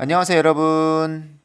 안녕하세요, 여러분.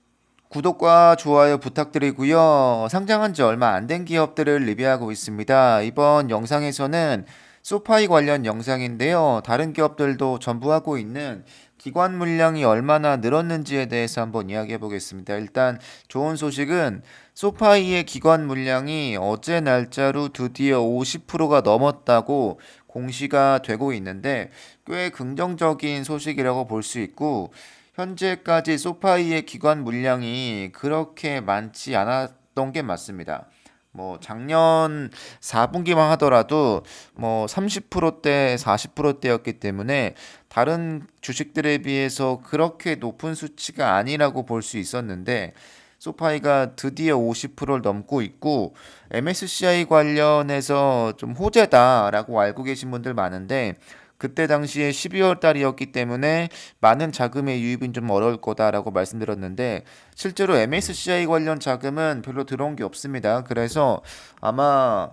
구독과 좋아요 부탁드리고요. 상장한 지 얼마 안 된 기업들을 리뷰하고 있습니다. 이번 영상에서는 소파이 관련 영상인데요. 다른 기업들도 전부 하고 있는 기관 물량이 얼마나 늘었는지에 대해서 한번 이야기해 보겠습니다. 일단 좋은 소식은 소파이의 기관 물량이 어제 날짜로 드디어 50%가 넘었다고 공시가 되고 있는데 꽤 긍정적인 소식이라고 볼 수 있고 현재까지 소파이의 기관 물량이 그렇게 많지 않았던 게 맞습니다. 뭐 작년 4분기만 하더라도 뭐 30%대, 40%대였기 때문에 다른 주식들에 비해서 그렇게 높은 수치가 아니라고 볼 수 있었는데 소파이가 드디어 50%를 넘고 있고 MSCI 관련해서 좀 호재다라고 알고 계신 분들 많은데 그때 당시에 12월 달이었기 때문에 많은 자금의 유입은 좀 어려울 거다라고 말씀드렸는데 실제로 MSCI 관련 자금은 별로 들어온 게 없습니다. 그래서 아마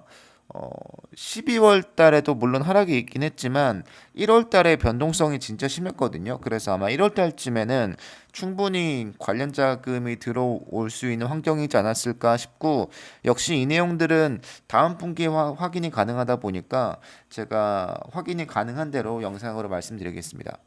어 12월 달에도 물론 하락이 있긴 했지만 1월 달에 변동성이 진짜 심했거든요. 그래서 아마 1월 달쯤에는 충분히 관련 자금이 들어올 수 있는 환경이지 않았을까 싶고 역시 이 내용들은 다음 분기에 화- 확인이 가능하다 보니까 제가 확인이 가능한 대로 영상으로 말씀드리겠습니다.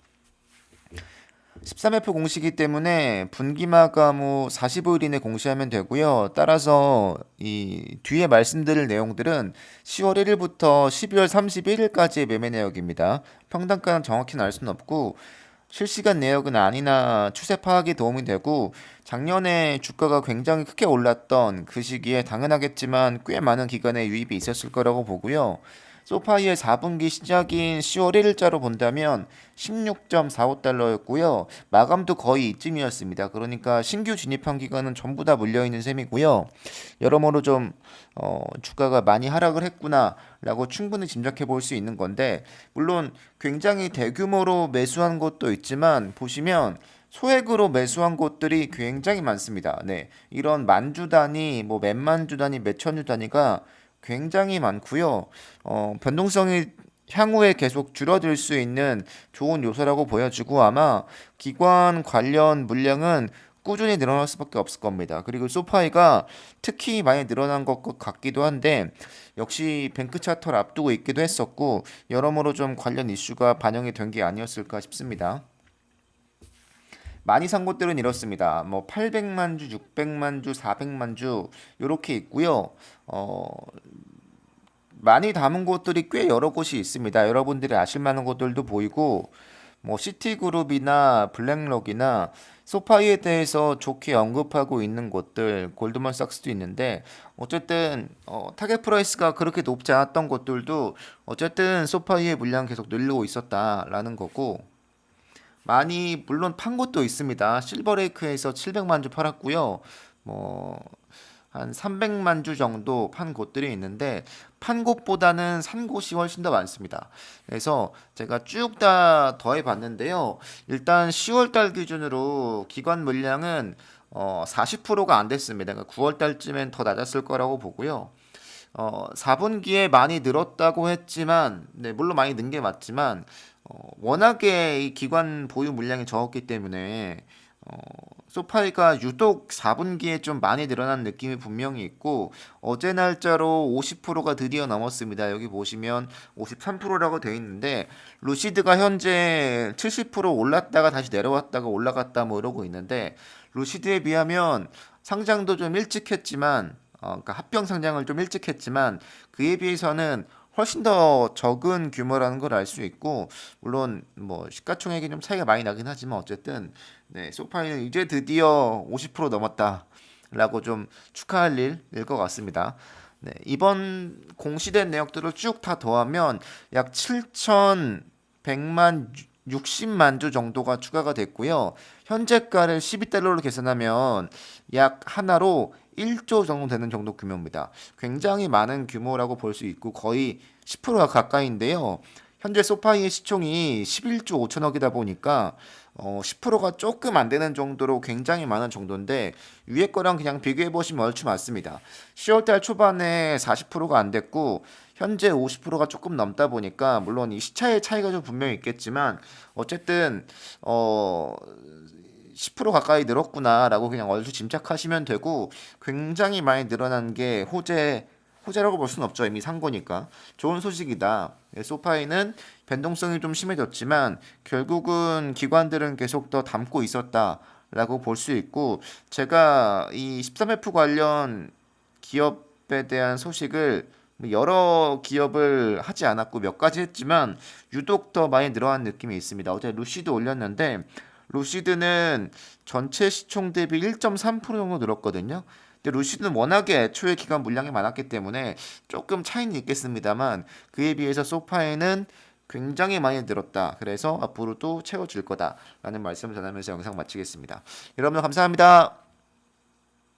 13회표 공시기 때문에 분기 마감 후 45일 이내 공시하면 되고요. 따라서 이 뒤에 말씀드릴 내용들은 10월 1일부터 12월 31일까지의 매매 내역입니다. 평단가는 정확히는 알 수는 없고 실시간 내역은 아니나 추세 파악에 도움이 되고 작년에 주가가 굉장히 크게 올랐던 그 시기에 당연하겠지만 꽤 많은 기관의 유입이 있었을 거라고 보고요. 소파이의 4분기 시작인 10월 1일자로 본다면 16.45달러였고요. 마감도 거의 이쯤이었습니다. 그러니까 신규 진입한 기관은 전부 다 물려 있는 셈이고요. 여러모로 좀 어, 주가가 많이 하락을 했구나라고 충분히 짐작해 볼 수 있는 건데 물론 굉장히 대규모로 매수한 곳도 있지만 보시면 소액으로 매수한 곳들이 굉장히 많습니다. 네. 이런 만주 단위, 뭐 몇만 주 단위, 몇천 주 단위가 굉장히 많고요. 어, 변동성이 향후에 계속 줄어들 수 있는 좋은 요소라고 보여지고 아마 기관 관련 물량은 꾸준히 늘어날 수밖에 없을 겁니다. 그리고 소파이가 특히 많이 늘어난 것 같기도 한데 역시 뱅크 차트를 앞두고 있기도 했었고 여러모로 좀 관련 이슈가 반영이 된 게 아니었을까 싶습니다. 많이 산 곳들은 이렇습니다. 뭐 800만 주, 600만 주, 400만 주 이렇게 있고요. 어, 많이 담은 곳들이 꽤 여러 곳이 있습니다. 여러분들이 아실 만한 곳들도 보이고 뭐 시티그룹이나 블랙록이나 소파이에 대해서 좋게 언급하고 있는 곳들 골드만삭스도 있는데 어쨌든 어, 타겟 프라이스가 그렇게 높지 않았던 곳들도 어쨌든 소파이의 물량 계속 늘리고 있었다라는 거고 많이 물론 판 곳도 있습니다. 실버레이크에서 700만 주 팔았고요. 뭐 한 300만 주 정도 판 곳들이 있는데 판 곳보다는 산 곳이 훨씬 더 많습니다. 그래서 제가 쭉 다 더해 봤는데요. 일단 10월 달 기준으로 기관 물량은 어 40%가 안 됐습니다. 그러니까 9월 달쯤엔 더 낮았을 거라고 보고요. 어, 4분기에 많이 늘었다고 했지만, 네, 물론 많이 는 게 맞지만, 어, 워낙에 이 기관 보유 물량이 적었기 때문에, 어, 소파이가 유독 4분기에 좀 많이 늘어난 느낌이 분명히 있고, 어제 날짜로 50%가 드디어 넘었습니다. 여기 보시면 53%라고 되어 있는데, 루시드가 현재 70% 올랐다가 다시 내려왔다가 올라갔다 뭐 이러고 있는데, 루시드에 비하면 상장도 좀 일찍 했지만, 어, 그러니까 합병 상장을 좀 일찍 했지만 그에 비해서는 훨씬 더 적은 규모라는 걸 알 수 있고 물론 뭐 시가총액이 좀 차이가 많이 나긴 하지만 어쨌든 네, 소파이는 이제 드디어 50% 넘었다라고 좀 축하할 일일 것 같습니다. 네, 이번 공시된 내역들을 쭉 다 더하면 약 7,100만 60만 주 정도가 추가가 됐고요. 현재가를 12달러로 계산하면 약 하나로 1조 정도 되는 정도 규모입니다. 굉장히 많은 규모라고 볼 수 있고 거의 10%가 가까이인데요. 현재 소파이의 시총이 11조 5천억이다 보니까 어, 10%가 조금 안 되는 정도로 굉장히 많은 정도인데 위에 거랑 그냥 비교해 보시면 얼추 맞습니다. 10월달 초반에 40%가 안 됐고 현재 50%가 조금 넘다 보니까 물론 이 시차의 차이가 좀 분명히 있겠지만 어쨌든 어 10% 가까이 늘었구나라고 그냥 얼추 짐작하시면 되고 굉장히 많이 늘어난 게 호재 호재라고 볼 수는 없죠. 이미 산 거니까. 좋은 소식이다. 예, 소파이는 변동성이 좀 심해졌지만 결국은 기관들은 계속 더 담고 있었다 라고 볼 수 있고 제가 이 13F 관련 기업에 대한 소식을 뭐 여러 기업을 하지 않았고 몇 가지 했지만 유독 더 많이 늘어난 느낌이 있습니다. 어제 루시드 올렸는데 루시드는 전체 시총 대비 1.3% 정도 늘었거든요. 근데 루시드는 워낙에 애초에 기간 물량이 많았기 때문에 조금 차이는 있겠습니다만 그에 비해서 소파에는 굉장히 많이 늘었다. 그래서 앞으로도 채워줄 거다라는 말씀을 전하면서 영상 마치겠습니다. 여러분 감사합니다.